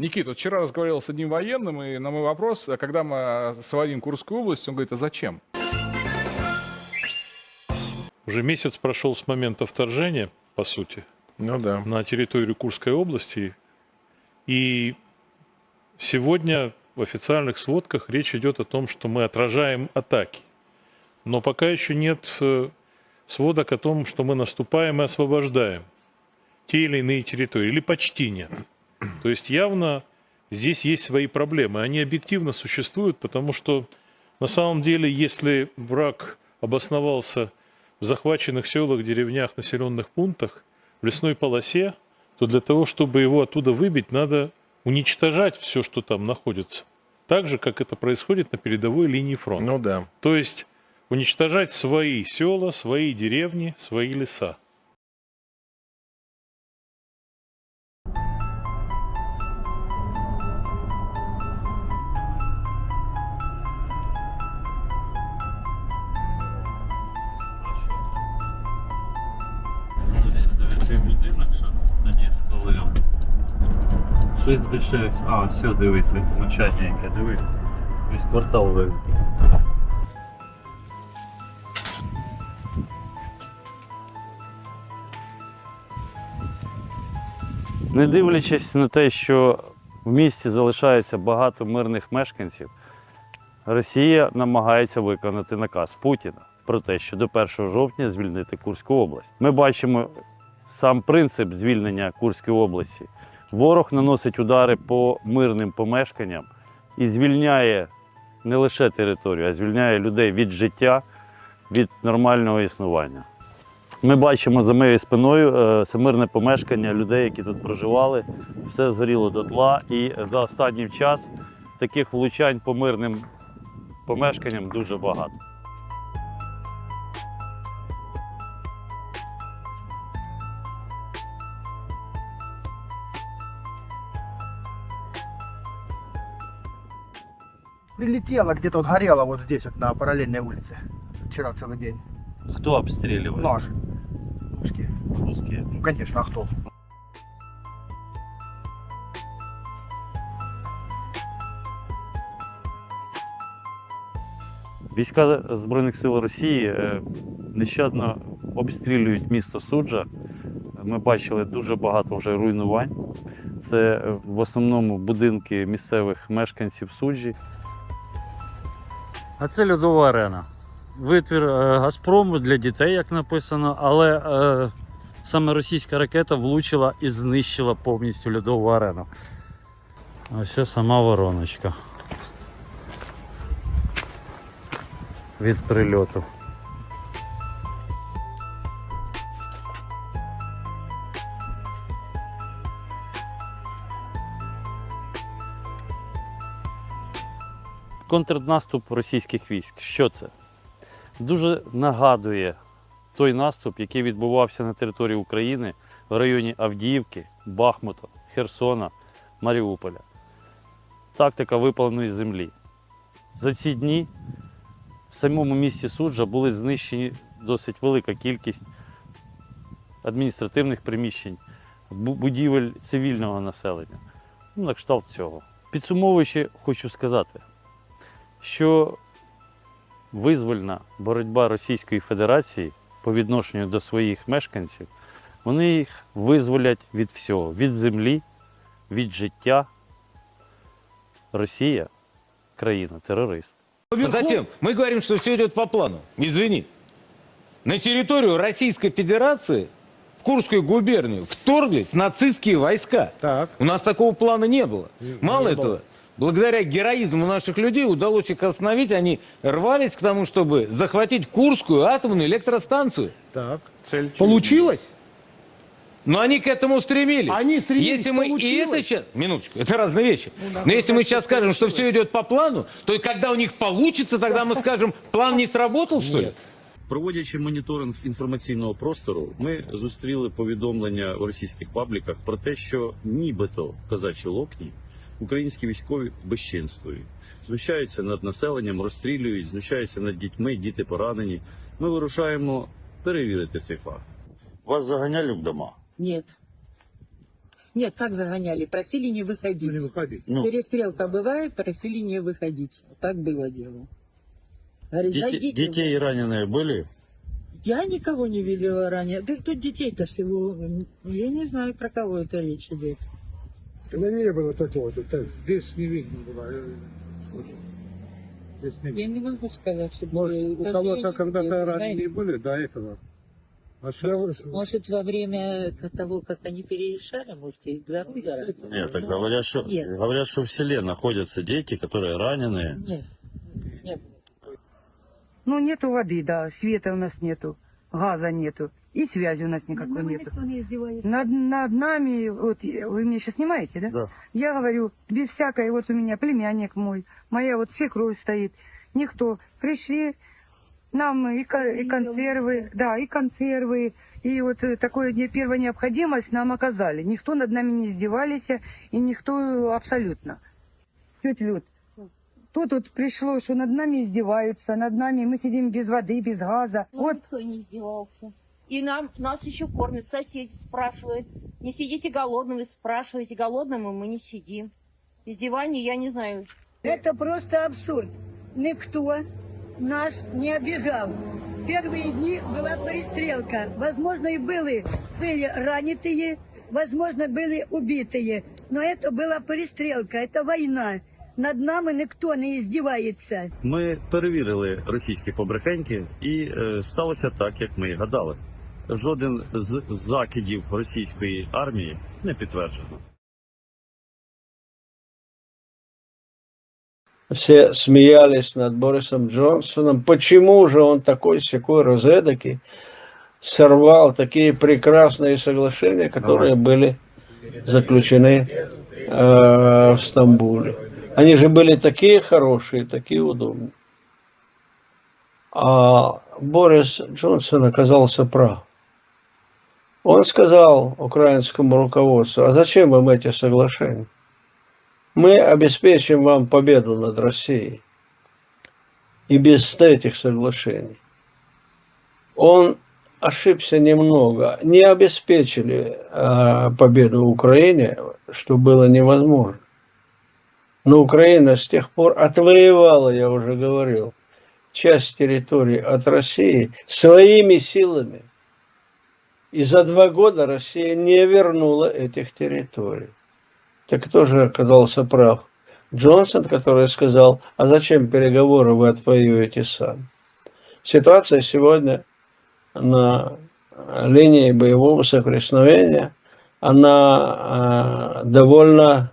Никита, вот вчера разговаривал с одним военным, и на мой вопрос, а когда мы освободим Курскую область, он говорит, а зачем? Уже месяц прошел с момента вторжения, по сути, Ну да. на территорию Курской области. И сегодня в официальных сводках речь идет о том, что мы отражаем атаки. Но пока еще нет э, сводок о том, что мы наступаем и освобождаем те или иные территории, или почти нет. То есть явно здесь есть свои проблемы. Они объективно существуют, потому что на самом деле, если враг обосновался в захваченных селах, деревнях, населенных пунктах, в лесной полосе, то для того, чтобы его оттуда выбить, надо уничтожать все, что там находится. Так же, как это происходит на передовой линии фронта. Ну да. То есть уничтожать свои села, свои деревни, свои леса. Щось дешевше. А, все, дивися, мочання яке, диви. Весь квартал вивів. Не дивлячись на те, що в місті залишається багато мирних мешканців, Росія намагається виконати наказ Путіна про те, що до 1 жовтня звільнити Курську область. Ми бачимо сам принцип звільнення Курської області. Ворог наносить удари по мирним помешканням і звільняє не лише територію, а звільняє людей від життя, від нормального існування. Ми бачимо за моєю спиною е, це мирне помешкання людей, які тут проживали. Все згоріло дотла. І за останній час таких влучань по мирним помешканням дуже багато. Прилетело где-то вот горело вот здесь вот на параллельной улице. Вчера целый день. Хто обстрілював? Наши. Русские. Русські. Ну конечно, а кто? Війська Збройних сил Росії е, нещадно обстрілюють місто Суджа. Ми бачили дуже багато вже руйнувань. Це е, в основному будинки місцевих мешканців Суджі. А це льодова арена. Витвір е, Газпрому для дітей, як написано, але е, саме російська ракета влучила і знищила повністю льодову арену. Ось сама вороночка. від прильоту. Контрнаступ російських військ. Що це? Дуже нагадує той наступ, який відбувався на території України в районі Авдіївки, Бахмута, Херсона, Маріуполя. Тактика випаленої землі. За ці дні в самому місті суджа були знищені досить велика кількість адміністративних приміщень, будівель цивільного населення. Ну, на кшталт цього. Підсумовуючи, хочу сказати, що визвольна боротьба Російської Федерації по відношенню до своїх мешканців, вони їх визволять від всього: від землі, від життя. Росія країна терорист. А Затем мы говорим, что все идет по плану. Извини. На территорию Российской Федерации в Курскую губернию вторглись нацистские войска. Так. У нас такого плана не было. Мало не этого, было. благодаря героизму наших людей удалось их остановить. Они рвались к тому, чтобы захватить Курскую атомную электростанцию. Так. Цель Получилось? Но они к этому стремились. Они стремились, Если мы и получилось. это сейчас... Минуточку, это разные вещи. Но если мы сейчас скажем, что все идет по плану, то и когда у них получится, тогда мы скажем, план не сработал, что ли? Проводячи моніторинг інформаційного простору, ми зустріли повідомлення в російських пабліках про те, що нібито в козачі локні українські військові безчинствують, знущаються над населенням, розстрілюють, знущаються над дітьми, діти поранені. Ми вирушаємо перевірити цей факт. Вас заганяли в дома? Нет. Нет, так загоняли, просили не выходить. Не выходить. Ну, Перестрелка бывает, просили не выходить. Так было дело. Говорит, діті- «Зайдите». дітей ранені були? Я никого не видела ранее. Да тут детей-то всего, я не знаю, про кого это речь идет. Да не было такого. Так, здесь не видно было. Здесь не видно. Я не могу сказать, что Может, у было- кого-то когда-то раненые были до этого. А. Может, во время того, как они перерешали, может, и здоровье? Нет, так говорят, что, Нет. говорят, что в селе находятся дети, которые раненые. Нет, нет. Ну, нету воды, да, света у нас нету, газа нету, и связи у нас никакой нету. Над, над нами, вот вы меня сейчас снимаете, да? Да. Я говорю, без всякой, вот у меня племянник мой, моя вот свекровь стоит, никто. Пришли, нам и, и консервы, да, и консервы, и вот э, такое не первая необходимость нам оказали. Никто над нами не издевались, и никто абсолютно. Тетя Люд, тут вот пришло, что над нами издеваются, над нами мы сидим без воды, без газа. Ну, Вот никто не издевался. И нам, нас еще кормят, соседи спрашивают. Не сидите голодными, спрашиваете, голодными мы не сидим. Издевание, я не знаю. Это просто абсурд. Никто нас не обижал. Первые дни была перестрелка. Возможно, и были, были ранитые, возможно, были убитые. Но это была перестрелка, это война. Над нами ніхто не издевается. Ми перевірили російські побрехеньки, і е, сталося так, як ми і гадали. Жоден з закидів російської армії не підтверджено. все смеялись над Борисом Джонсоном. Почему же он такой секой розедокий сорвал такие прекрасные соглашения, которые были заключены э, в Стамбуле? Они же были такие хорошие, такие удобные. А Борис Джонсон оказался прав. Он сказал украинскому руководству, а зачем им эти соглашения? Мы обеспечим вам победу над Россией. И без этих соглашений. Он ошибся немного. Не обеспечили э, победу Украине, что было невозможно. Но Украина с тех пор отвоевала, я уже говорил, часть территории от России своими силами. И за два года Россия не вернула этих территорий. Так кто же оказался прав? Джонсон, который сказал, а зачем переговоры вы отвоюете сами? Ситуация сегодня на линии боевого соприкосновения, она э, довольно